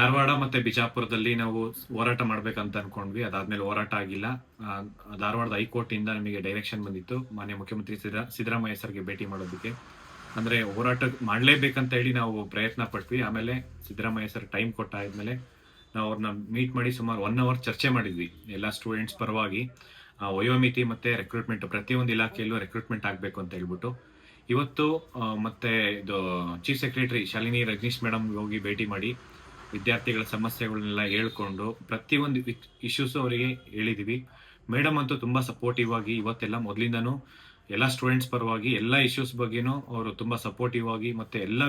ಧಾರವಾಡ ಮತ್ತೆ ಬಿಜಾಪುರದಲ್ಲಿ ನಾವು ಹೋರಾಟ ಮಾಡ್ಬೇಕಂತ ಅನ್ಕೊಂಡ್ವಿ. ಅದಾದ್ಮೇಲೆ ಹೋರಾಟ ಆಗಿಲ್ಲ. ಧಾರವಾಡದ ಹೈಕೋರ್ಟ್ ಇಂದ ನಮಗೆ ಡೈರೆಕ್ಷನ್ ಬಂದಿತ್ತು. ಮಾನ್ಯ ಮುಖ್ಯಮಂತ್ರಿ ಸಿದ್ದರಾ- ಸಿದ್ದರಾಮಯ್ಯ ಸರ್ಗೆ ಭೇಟಿ ಮಾಡೋದಕ್ಕೆ. ಅಂದ್ರೆ ಹೋರಾಟ ಮಾಡ್ಲೇಬೇಕಂತ ಹೇಳಿ ನಾವು ಪ್ರಯತ್ನ ಪಟ್ವಿ. ಆಮೇಲೆ ಸಿದ್ದರಾಮಯ್ಯ ಸರ್ ಟೈಮ್ ಕೊಟ್ಟಾದ್ಮೇಲೆ ನಾವು ಅವ್ರನ್ನ ಮೀಟ್ ಮಾಡಿ ಸುಮಾರು ಒನ್ ಅವರ್ ಚರ್ಚೆ ಮಾಡಿದ್ವಿ. ಎಲ್ಲ ಸ್ಟೂಡೆಂಟ್ಸ್ ಪರವಾಗಿ. ವಯೋಮಿತಿ ಮತ್ತೆ ರೆಕ್ರೂಟ್ಮೆಂಟ್ ಪ್ರತಿಯೊಂದು ಇಲಾಖೆಯಲ್ಲೂ ರೆಕ್ರೂಟ್ಮೆಂಟ್ ಆಗಬೇಕು ಅಂತ ಹೇಳ್ಬಿಟ್ಟು. ಇವತ್ತು ಮತ್ತೆ ಇದು chief secretary Shalini Rajneesh madam ಹೋಗಿ ಭೇಟಿ ಮಾಡಿ. ವಿದ್ಯಾರ್ಥಿಗಳ ಸಮಸ್ಯೆಗಳನ್ನೆಲ್ಲ ಹೇಳ್ಕೊಂಡು ಪ್ರತಿಯೊಂದು ಇಶ್ಯೂಸ್ ಅವರಿಗೆ ಹೇಳಿದ್ದೀವಿ ಮೇಡಮ್ ಅಂತೂ ತುಂಬಾ ಸಪೋರ್ಟಿವ್ ಆಗಿ ಇವತ್ತೆಲ್ಲ ಮೊದಲಿಂದನೂ ಎಲ್ಲ ಸ್ಟೂಡೆಂಟ್ಸ್ ಪರವಾಗಿ ಎಲ್ಲ ಇಶ್ಯೂಸ್ ಬಗ್ಗೆನೂ ಅವರು ತುಂಬಾ ಸಪೋರ್ಟಿವ್ ಆಗಿ ಮತ್ತೆ ಎಲ್ಲ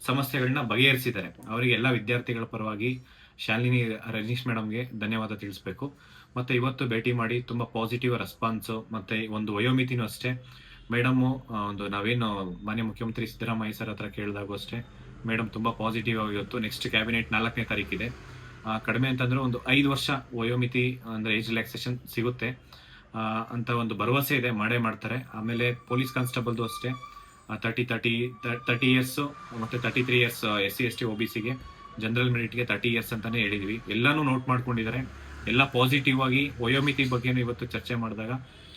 ಸಮಸ್ಯೆಗಳನ್ನ ಬಗೆಹರಿಸಿದ್ದಾರೆ. ಅವರಿಗೆ ಎಲ್ಲ ವಿದ್ಯಾರ್ಥಿಗಳ ಪರವಾಗಿ ಶಾಲಿನಿ ರಜನೀಶ್ ಮೇಡಮ್ಗೆ ಧನ್ಯವಾದ ತಿಳಿಸ್ಬೇಕು. ಮತ್ತೆ ಇವತ್ತು ಭೇಟಿ ಮಾಡಿ ತುಂಬಾ ಪಾಸಿಟಿವ್ ರೆಸ್ಪಾನ್ಸ್ ಮತ್ತೆ ಒಂದು ವಯೋಮಿತಿನೂ ಅಷ್ಟೇ. ಮೇಡಮ್ ಒಂದು ನಾವೇನು ಮಾನ್ಯ ಮುಖ್ಯಮಂತ್ರಿ ಸಿದ್ದರಾಮಯ್ಯ ಸರ್ ಹತ್ರ ಕೇಳಿದಾಗೂ ಅಷ್ಟೇ, ಮೇಡಮ್ ತುಂಬಾ ಪಾಸಿಟಿವ್ ಆಗಿ ಇವತ್ತು ನೆಕ್ಸ್ಟ್ ಕ್ಯಾಬಿನೆಟ್ ನಾಲ್ಕನೇ ತಾರೀಕಿದೆ. ಕಡಿಮೆ ಅಂತಂದ್ರೆ ಒಂದು ಐದು ವರ್ಷ ವಯೋಮಿತಿ, ಅಂದ್ರೆ ಏಜ್ ರಿಲ್ಯಾಕ್ಸೇಷನ್ ಸಿಗುತ್ತೆ. ಅಂತ ಒಂದು ಭರವಸೆ ಇದೆ, ಮಾಡೇ ಮಾಡ್ತಾರೆ. ಆಮೇಲೆ ಪೊಲೀಸ್ ಕಾನ್ಸ್ಟೇಬಲ್ದು ಅಷ್ಟೇ ತರ್ಟಿ ತರ್ಟಿ ತರ್ಟಿ ಇಯರ್ಸ್ ಮತ್ತೆ thirty three years S C, S T O B ಸಿಗೆ ಜನರಲ್ ಮೆರಿಟ್ಗೆ ತರ್ಟಿ ಇಯರ್ಸ್ ಅಂತಾನೆ ಹೇಳಿದ್ವಿ. ಎಲ್ಲಾನು ನೋಟ್ ಮಾಡ್ಕೊಂಡಿದ್ದಾರೆ. ಎಲ್ಲ ಪಾಸಿಟಿವ್ ಆಗಿ ವಯೋಮಿತಿ ಬಗ್ಗೆನೂ ಇವತ್ತು ಚರ್ಚೆ ಮಾಡಿದಾಗ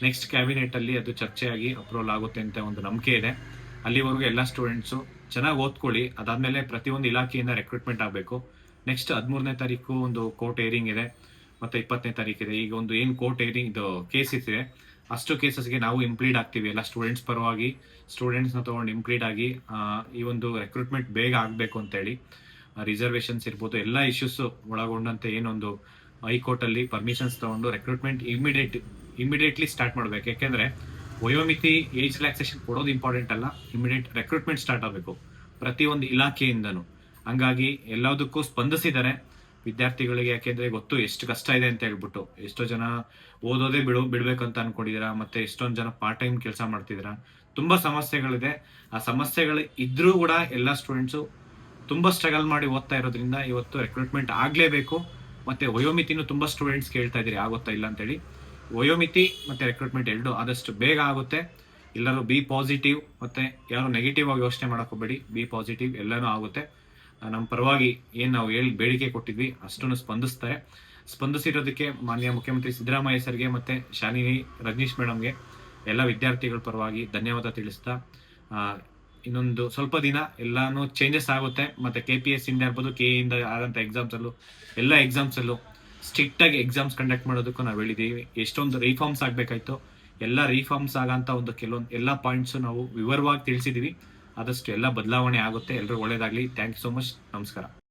ನೆಕ್ಸ್ಟ್ ಕ್ಯಾಬಿನೆಟ್ ಅಲ್ಲಿ ಅದು ಚರ್ಚೆ ಆಗಿ ಅಪ್ರೂವಲ್ ಆಗುತ್ತೆ ಅಂತ ಒಂದು ನಂಬಿಕೆ ಇದೆ. ಅಲ್ಲಿವರೆಗೂ ಎಲ್ಲ ಸ್ಟೂಡೆಂಟ್ಸು ಚೆನ್ನಾಗಿ ಓದ್ಕೊಳ್ಳಿ. ಅದಾದಮೇಲೆ ಪ್ರತಿಯೊಂದು ಇಲಾಖೆಯಿಂದ ರೆಕ್ರೂಟ್ಮೆಂಟ್ ಆಗಬೇಕು. ನೆಕ್ಸ್ಟ್ ಹದಿಮೂರನೇ ತಾರೀಕು ಒಂದು ಕೋರ್ಟ್ ಏರಿಂಗ್ ಇದೆ. ಮತ್ತೆ ಇಪ್ಪತ್ತನೇ ತಾರೀಕಿದೆ ಈಗ ಒಂದು ಏನು ಕೋರ್ಟ್ ಏರಿಂಗ್ ಇದು ಕೇಸಸ್ ಇದೆ ಅಷ್ಟು ಕೇಸಸ್ಗೆ ನಾವು ಇಂಪ್ಲೀಡ್ ಆಗ್ತೀವಿ. ಎಲ್ಲ ಸ್ಟೂಡೆಂಟ್ಸ್ ಪರವಾಗಿ ಸ್ಟೂಡೆಂಟ್ಸ್ನ ತೊಗೊಂಡು ಇಂಪ್ಲೀಡ್ ಆಗಿ ಈ ಒಂದು ರೆಕ್ರೂಟ್ಮೆಂಟ್ ಬೇಗ ಆಗಬೇಕು ಅಂತೇಳಿ ರಿಸರ್ವೇಶನ್ಸ್ ಇರ್ಬೋದು, ಎಲ್ಲ ಇಶ್ಯೂಸ್ ಒಳಗೊಂಡಂತೆ ಏನೊಂದು ಹೈಕೋರ್ಟ್ ಅಲ್ಲಿ ಪರ್ಮಿಷನ್ಸ್ ತಗೊಂಡು ರೆಕ್ರೂಟ್ಮೆಂಟ್ ಇಮಿಡಿಯೇಟ್ ಇಮಿಡಿಯೇಟ್ಲಿ ಸ್ಟಾರ್ಟ್ ಮಾಡ್ಬೇಕು. ಯಾಕೆಂದ್ರೆ ವಯೋಮಿತಿ ಏಜ್ ರಿಲ್ಯಾಕ್ಸೇಷನ್ ಕೊಡೋದು ಇಂಪಾರ್ಟೆಂಟ್ ಅಲ್ಲ ಇಮಿಡಿಯೇಟ್ ರೆಕ್ರೂಟ್ಮೆಂಟ್ ಸ್ಟಾರ್ಟ್ ಆಗಬೇಕು. ಪ್ರತಿಯೊಂದು ಇಲಾಖೆಯಿಂದನೂ. ಹಂಗಾಗಿ ಎಲ್ಲದಕ್ಕೂ ಸ್ಪಂದಿಸಿದ್ದಾರೆ ವಿದ್ಯಾರ್ಥಿಗಳಿಗೆ ಯಾಕೆಂದ್ರೆ ಗೊತ್ತು ಎಷ್ಟು ಕಷ್ಟ ಇದೆ ಅಂತ ಹೇಳ್ಬಿಟ್ಟು. ಎಷ್ಟೋ ಜನ ಓದೋದೇ ಬಿಡು, ಬಿಡ್ಬೇಕಂತ ಅನ್ಕೊಂಡಿದ್ದೀರಾ ಮತ್ತೆ ಎಷ್ಟೊಂದು ಜನ ಪಾರ್ಟ್ ಟೈಮ್ ಕೆಲಸ ಮಾಡ್ತಿದ್ದೀರಾ ತುಂಬಾ ಸಮಸ್ಯೆಗಳಿದೆ. ಆ ಸಮಸ್ಯೆಗಳು ಇದ್ರೂ ಕೂಡ ಎಲ್ಲ ಸ್ಟೂಡೆಂಟ್ಸು ತುಂಬಾ ಸ್ಟ್ರಗಲ್ ಮಾಡಿ ಓದ್ತಾ ಇರೋದ್ರಿಂದ ಇವತ್ತು ರೆಕ್ರೂಟ್ಮೆಂಟ್ ಆಗ್ಲೇಬೇಕು. ಮತ್ತೆ ವಯೋಮಿತಿನೂ ತುಂಬಾ ಸ್ಟೂಡೆಂಟ್ಸ್ ಕೇಳ್ತಾ ಇದ್ದೀರಿ, ಆಗುತ್ತಾ ಇಲ್ಲ ಅಂತೇಳಿ. ವಯೋಮಿತಿ ಮತ್ತೆ ರೆಕ್ರೂಟ್ಮೆಂಟ್ ಎರಡು ಆದಷ್ಟು ಬೇಗ ಆಗುತ್ತೆ. ಎಲ್ಲರೂ ಬಿ ಪಾಸಿಟಿವ್ ಮತ್ತೆ ಯಾರು ನೆಗೆಟಿವ್ ಆಗಿ ಯೋಚನೆ ಮಾಡಕ್ ಹೋಗ್ಬೇಡಿ ಬಿ ಪಾಸಿಟಿವ್ ಎಲ್ಲಾನು ಆಗುತ್ತೆ. ನಮ್ಮ ಪರವಾಗಿ ಏನ್ ನಾವು ಹೇಳಿ ಬೇಡಿಕೆ ಕೊಟ್ಟಿದ್ವಿ, ಅಷ್ಟನ್ನು ಸ್ಪಂದಿಸ್ತಾರೆ. ಸ್ಪಂದಿಸಿರೋದಕ್ಕೆ ಮಾನ್ಯ ಮುಖ್ಯಮಂತ್ರಿ ಸಿದ್ದರಾಮಯ್ಯ ಸರ್ಗೆ ಮತ್ತೆ ಶಾಲಿನಿ ರಜನೀಶ್ ಮೇಡಮ್ಗೆ ಎಲ್ಲ ವಿದ್ಯಾರ್ಥಿಗಳ ಪರವಾಗಿ ಧನ್ಯವಾದ ತಿಳಿಸ್ತಾ ಇನ್ನೊಂದು ಸ್ವಲ್ಪ ದಿನ ಎಲ್ಲಾನು ಚೇಂಜಸ್ ಆಗುತ್ತೆ. ಮತ್ತೆ ಕೆ ಪಿ ಎಸ್ ಇಂದ ಇರ್ಬೋದು ಕೆ ಇಂದ ಆದಂತ ಎಕ್ಸಾಮ್ಸ್ ಅಲ್ಲೂ, ಎಲ್ಲ ಎಕ್ಸಾಮ್ಸ್ ಅಲ್ಲೂ ಸ್ಟ್ರಿಕ್ಟ್ ಆಗಿ ಎಕ್ಸಾಮ್ಸ್ ಕಂಡಕ್ಟ್ ಮಾಡೋದಕ್ಕೂ ನಾವು ಹೇಳಿದೀವಿ. ಎಷ್ಟೊಂದು ರಿಫಾರ್ಮ್ಸ್ ಆಗ್ಬೇಕಾಯ್ತು, ಎಲ್ಲ ರಿಫಾರ್ಮ್ಸ್ ಆಗಂತ ಒಂದು ಕೆಲವೊಂದು ಎಲ್ಲ ಪಾಯಿಂಟ್ಸ್ ನಾವು ವಿವರವಾಗಿ ತಿಳಿಸಿದೀವಿ. ಆದಷ್ಟು ಎಲ್ಲ ಬದಲಾವಣೆ ಆಗುತ್ತೆ. ಎಲ್ಲರೂ ಒಳ್ಳೇದಾಗ್ಲಿ. ಥ್ಯಾಂಕ್ ಯು ಸೋ ಮಚ್ ನಮಸ್ಕಾರ.